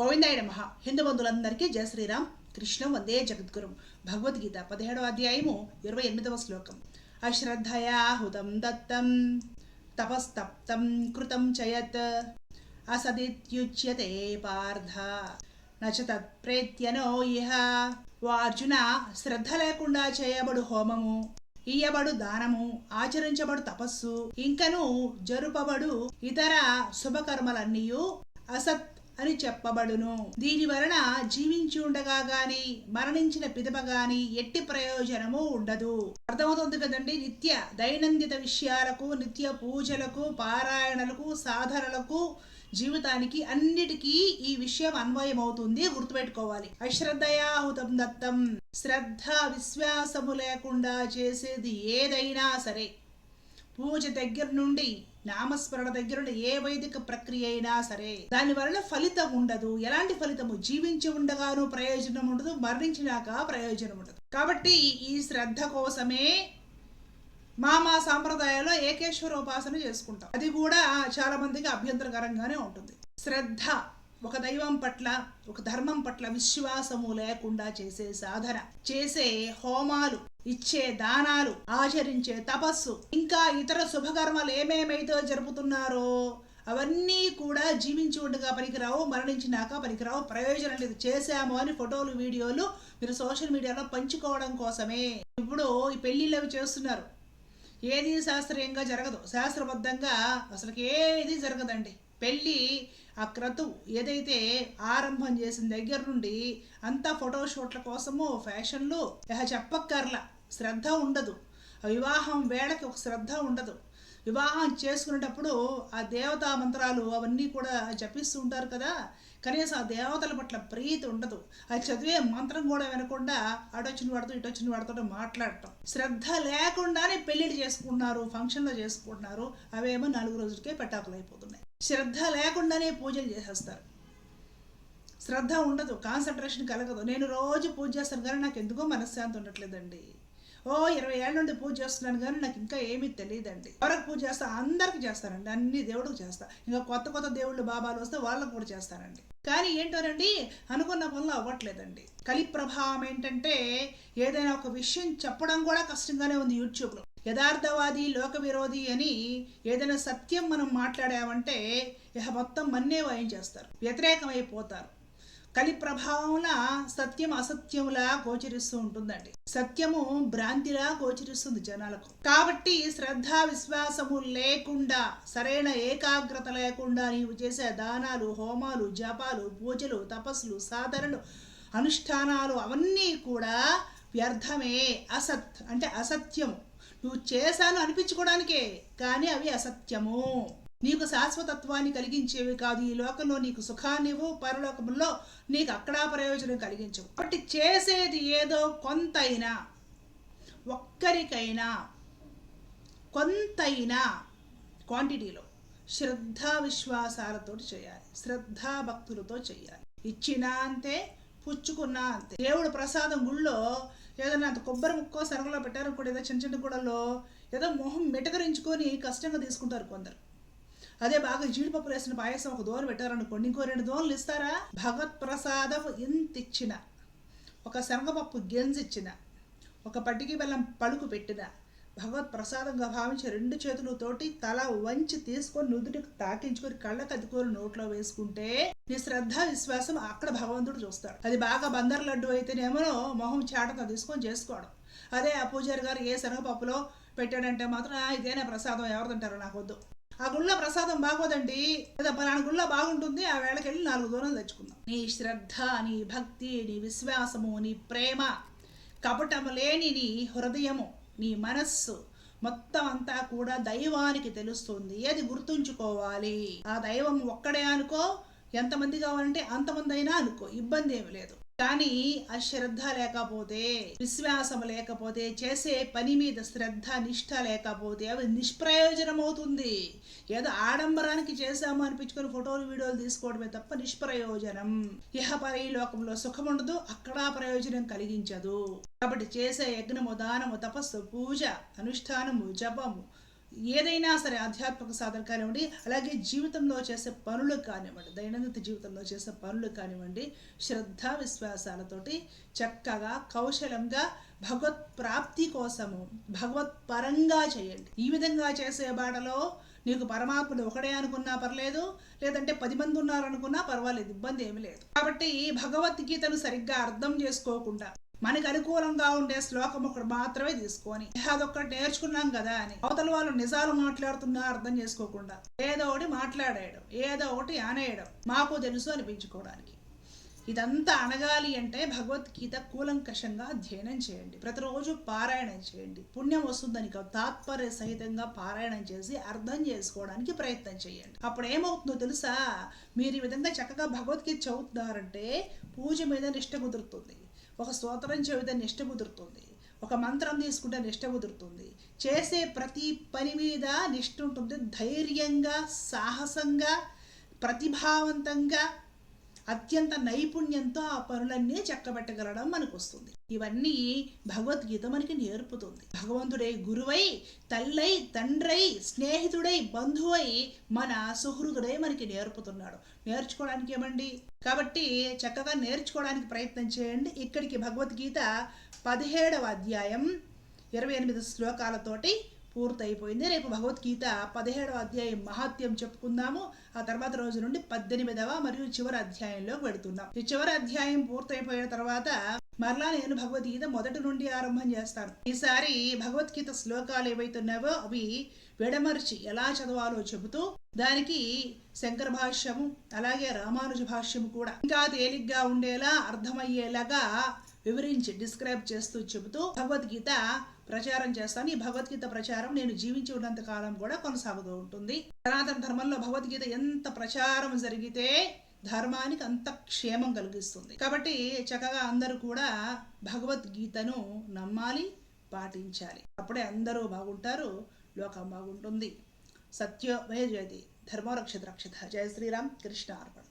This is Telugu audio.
గోవిందాయ నమ. హిందూ బంధువులందరికీ జయ శ్రీరామ్. కృష్ణం వందే జగద్గురు. భగవద్గీత పదిహేడవ అధ్యాయము ఇరవై ఎనిమిదవ శ్లోకం. అశ్రద్ధయాహుతం దత్తం తపస్తప్తం కృతం చయత్. అసదిత్యుచ్యతే పార్థ. నచ తత్ప్రేత్యనో ఇహ. ఓ అర్జున శ్రద్ధ లేకుండా చేయబడు హోమము ఇయ్యబడు దానము ఆచరించబడు తపస్సు ఇంకను జరుపబడు ఇతర శుభకర్మలన్నీయు అసత్ అని చెప్పబడును. దీని వలన జీవించి ఉండగా గాని మరణించిన పిదప గాని ఎట్టి ప్రయోజనము ఉండదు. అర్థమవుతుంది కదండి? నిత్య దైనందిత విషయాలకు నిత్య పూజలకు పారాయణలకు సాధనలకు జీవితానికి అన్నిటికీ ఈ విషయం అన్వయమవుతుంది. గుర్తుపెట్టుకోవాలి. అశ్రద్ధయాహుతం దత్తం. శ్రద్ధ విశ్వాసము లేకుండా చేసేది ఏదైనా సరే. పూజ దగ్గర నుండి నామస్మరణ దగ్గర నుండి ఏ వైదిక ప్రక్రియ అయినా సరే దాని వలన ఫలితం ఉండదు. ఎలాంటి ఫలితము? జీవించి ఉండగాను ప్రయోజనం ఉండదు మరణించినాక ప్రయోజనం ఉండదు. కాబట్టి ఈ శ్రద్ధ కోసమే మా మా ఏకేశ్వర ఉపాసన చేసుకుంటాం. అది కూడా చాలా మందికి అభ్యంతరకరంగానే ఉంటుంది. శ్రద్ధ ఒక దైవం పట్ల ఒక ధర్మం పట్ల విశ్వాసము లేకుండా చేసే సాధన. చేసే హోమాలు ఇచ్చే దానాలు ఆచరించే తపస్సు ఇంకా ఇతర శుభకర్మలు ఏమేమైతే జరుపుతున్నారో అవన్నీ కూడా జీవించి ఉండగా పనికిరావు మరణించినాక పనికిరావు ప్రయోజనం లేదు. చేశాము అని ఫోటోలు వీడియోలు మీరు సోషల్ మీడియాలో పంచుకోవడం కోసమే. ఇప్పుడు ఈ పెళ్ళిళ్ళు అవి చేస్తున్నారు. ఏది శాస్త్రీయంగా జరగదు. శాస్త్రబద్ధంగా అసలుకి ఏది జరగదండి. పెళ్ళి ఆ క్రతు ఏదైతే ఆరంభం చేసిన దగ్గర నుండి అంతా ఫోటోషూట్ల కోసము ఫ్యాషన్లు చెప్పక్కర్ల శ్రద్ధ ఉండదు. ఆ వివాహం వేళకి ఒక శ్రద్ధ ఉండదు. వివాహం చేసుకునేటప్పుడు ఆ దేవతా మంత్రాలు అవన్నీ కూడా జపిస్తూ ఉంటారు కదా. కనీసం ఆ దేవతల పట్ల ప్రీతి ఉండదు. అది చదివే మంత్రం కూడా వినకుండా అటొచ్చిన వాడితో ఇటొచ్చిన వాడితో మాట్లాడటం. శ్రద్ధ లేకుండానే పెళ్ళిళ్ళు చేసుకుంటున్నారు ఫంక్షన్లో చేసుకుంటున్నారు. అవేమో నాలుగు రోజులకే పెటాకులు అయిపోతున్నాయి శ్రద్ధ లేకుండానే పూజలు చేసేస్తారు. శ్రద్ధ ఉండదు కాన్సన్ట్రేషన్ కలగదు. నేను రోజు పూజ చేస్తాను కానీ నాకు ఎందుకో మనశ్శాంతి ఉండట్లేదండి. ఓ ఇరవై ఏళ్ళ నుండి పూజ చేస్తున్నాను కానీ నాకు ఇంకా ఏమీ తెలియదండి. ఎవరికి పూజ చేస్తా? అందరికి చేస్తానండి. అన్ని దేవుడికి చేస్తా. ఇంకా కొత్త కొత్త దేవుళ్ళు బాబాలు వస్తే వాళ్ళకు కూడా చేస్తానండి. కానీ ఏంటోనండి అనుకున్న పనులు అవ్వట్లేదండి. కలి ప్రభావం ఏంటంటే ఏదైనా ఒక విషయం చెప్పడం కూడా కష్టంగానే ఉంది యూట్యూబ్లో. యథార్థవాది లోక విరోధి అని ఏదైనా సత్యం మనం మాట్లాడామంటే ఇహ మొత్తం మన్నే వాయించేస్తారు వ్యతిరేకమైపోతారు. కలి ప్రభావంల సత్యం అసత్యంలా గోచరిస్తూ ఉంటుందండి. సత్యము భ్రాంతిలా గోచరిస్తుంది జనాలకు. కాబట్టి శ్రద్ధ విశ్వాసము లేకుండా సరైన ఏకాగ్రత లేకుండా నీవు చేసే దానాలు హోమాలు జపాలు పూజలు తపస్సులు సాధనలు అనుష్ఠానాలు అవన్నీ కూడా వ్యర్థమే అసత్ అంటే అసత్యము. నువ్వు చేశాను అనిపించుకోవడానికే కానీ అవి అసత్యము. నీకు శాశ్వతత్వాన్ని కలిగించేవి కాదు. ఈ లోకంలో నీకు సుఖాన్నివ్వు పరలోకంలో నీకు అక్కడా ప్రయోజనం కలిగించవు. కాబట్టి చేసేది ఏదో కొంతైనా ఒక్కరికైనా కొంతైనా క్వాంటిటీలో శ్రద్ధా విశ్వాసాలతో చేయాలి. శ్రద్ధా భక్తులతో చేయాలి. ఇచ్చినా అంతే పుచ్చుకున్నా అంతే. దేవుడు ప్రసాదం గుళ్ళో ఏదైనా అంత కొబ్బరి ముక్కో సరగలో పెట్టారనుకోండి ఏదో చిన్న చిన్న గూడల్లో ఏదో మొహం మెటకరించుకొని కష్టంగా తీసుకుంటారు కొందరు. అదే బాగా జీడిపప్పు వేసిన పాయసం ఒక దోన పెట్టారనుకోండి ఇంకో రెండు దోనలు ఇస్తారా? భగవత్ ప్రసాదం ఇంత ఇచ్చిన ఒక శనగపప్పు గింజ ఇచ్చిన ఒక పట్టికి బెల్లం పలుకు పెట్టిన భగవత్ ప్రసాదంగా భావించి రెండు చేతులతోటి తల వంచి తీసుకొని నుదుటికి తాకించుకొని కళ్ళకు అద్దుకొని నోట్లో వేసుకుంటే నీ శ్రద్ధ విశ్వాసం అక్కడ భగవంతుడు చూస్తాడు. అది బాగా బందర్ లడ్డు అయితేనేమో మొహం చాటతో తీసుకొని చేసుకోవడం. అదే ఆ పూజారి గారు ఏ శనగపప్పులో పెట్టాడంటే మాత్రం ఇదేనా ప్రసాదం ఎవరు తింటారో నాకు వద్దు. ఆ గుళ్ళ ప్రసాదం బాగోదండి. లేదా పలానా గుళ్ళ బాగుంటుంది ఆ వేళకి వెళ్ళి నాలుగు దూరం తెచ్చుకుందాం. నీ శ్రద్ధ నీ భక్తి నీ విశ్వాసము నీ ప్రేమ కపటము లేని నీ హృదయము నీ మనస్సు మొత్తం అంతా కూడా దైవానికి తెలుస్తుంది. అది గుర్తుంచుకోవాలి? ఆ దైవం ఒక్కడే అనుకో ఎంతమంది కావాలంటే అంతమంది అయినా అనుకో ఇబ్బంది ఏమి లేదు. కానీ అశ్రద్ధ లేకపోతే విశ్వాసం లేకపోతే చేసే పని మీద శ్రద్ధ నిష్ఠ లేకపోతే అవి నిష్ప్రయోజనం అవుతుంది ఏదో ఆడంబరానికి చేశాము అనిపించుకొని ఫోటోలు వీడియోలు తీసుకోవడమే తప్ప నిష్ప్రయోజనం. ఇహ లోకంలో సుఖం ఉండదు అక్కడ ప్రయోజనం కలిగించదు. కాబట్టి చేసే యజ్ఞము దానము తపస్సు పూజ అనుష్ఠానము జపము ఏదైనా సరే ఆధ్యాత్మిక సాధన కానివ్వండి అలాగే జీవితంలో చేసే పనులు కానివ్వండి దైనందిన జీవితంలో చేసే పనులు కానివ్వండి శ్రద్ధ విశ్వాసాలతోటి చక్కగా కౌశలంగా భగవత్ ప్రాప్తి కోసము భగవత్ పరంగా చేయండి. ఈ విధంగా చేసే బాటలో నీకు పరమాత్ముడు ఒకడే అనుకున్నా పర్లేదు లేదంటే పది మంది ఉన్నారనుకున్నా పర్వాలేదు ఇబ్బంది ఏమి లేదు. కాబట్టి భగవద్గీతను సరిగ్గా అర్థం చేసుకోకుండా మనకి అనుకూలంగా ఉండే శ్లోకం ఒకటి మాత్రమే తీసుకొని అదొక్కటి నేర్చుకున్నాం కదా అని అవతల వాళ్ళు నిజాలు మాట్లాడుతున్నా అర్థం చేసుకోకుండా ఏదో ఒకటి మాట్లాడేయడం ఏదో ఒకటి ఆనేయడం మాకు తెలుసు అనిపించుకోవడానికి. ఇదంతా అనగాలి అంటే భగవద్గీత కూలంకషంగా అధ్యయనం చేయండి. ప్రతిరోజు పారాయణం చేయండి. పుణ్యం వస్తుందని కాదు, తాత్పర్య సహితంగా పారాయణం చేసి అర్థం చేసుకోవడానికి ప్రయత్నం చేయండి. అప్పుడు ఏమవుతుందో తెలుసా? మీరు ఈ విధంగా చక్కగా భగవద్గీత చదువుతున్నారంటే పూజ మీద నిష్ట కుదురుతుంది. ఒక స్తోత్రం చెబితే నిష్ట కుదురుతుంది. ఒక మంత్రం తీసుకుంటే నిష్ట కుదురుతుంది. చేసే ప్రతి పని మీద నిష్ట ఉంటుంది. ధైర్యంగా సాహసంగా ప్రతిభావంతంగా అత్యంత నైపుణ్యంతో ఆ పనులన్నీ చక్కబెట్టగలడం మనకు వస్తుంది ఇవన్నీ భగవద్గీత మనకి నేర్పుతుంది. భగవంతుడై గురువై తల్లై తండ్రై స్నేహితుడై బంధువై మన సుహృదుడై మనకి నేర్పుతున్నాడు. నేర్చుకోవడానికి ఏమండి? కాబట్టి చక్కగా నేర్చుకోవడానికి ప్రయత్నం చేయండి. ఇక్కడికి భగవద్గీత పదిహేడవ అధ్యాయం ఇరవై ఎనిమిది శ్లోకాలతోటి పూర్తయిపోయింది. రేపు భగవద్గీత పదిహేడవ అధ్యాయం మహాత్యం చెప్పుకుందాము. ఆ తర్వాత రోజు నుండి పద్దెనిమిదవ మరియు చివరి అధ్యాయంలోకి వెడుతున్నాం. ఈ చివరి అధ్యాయం పూర్తయిపోయిన తర్వాత మరలా నేను భగవద్గీత మొదటి నుండి ఆరంభం చేస్తాను. ఈసారి భగవద్గీత శ్లోకాలు ఏవైతున్నావో అవి విడమర్చి ఎలా చదవాలో చెబుతూ దానికి శంకర భాష్యము అలాగే రామానుజ భాష్యము కూడా ఇంకా తేలిగ్గా ఉండేలా అర్థమయ్యేలాగా వివరించి డిస్క్రైబ్ చేస్తూ చెబుతూ భగవద్గీత ప్రచారం చేస్తాను. ఈ భగవద్గీత ప్రచారం నేను జీవించి ఉన్నంత కాలం కూడా కొనసాగుతూ ఉంటుంది. సనాతన ధర్మంలో భగవద్గీత ఎంత ప్రచారం జరిగితే ధర్మానికి అంత క్షేమం కలిగిస్తుంది. కాబట్టి చక్కగా అందరూ కూడా భగవద్గీతను నమ్మాలి పాటించాలి. అప్పుడే అందరూ బాగుంటారు లోకం బాగుంటుంది. సత్యోమయ జయతి ధర్మరక్షత రక్షత జయ శ్రీరామ్. కృష్ణ అర్పణ.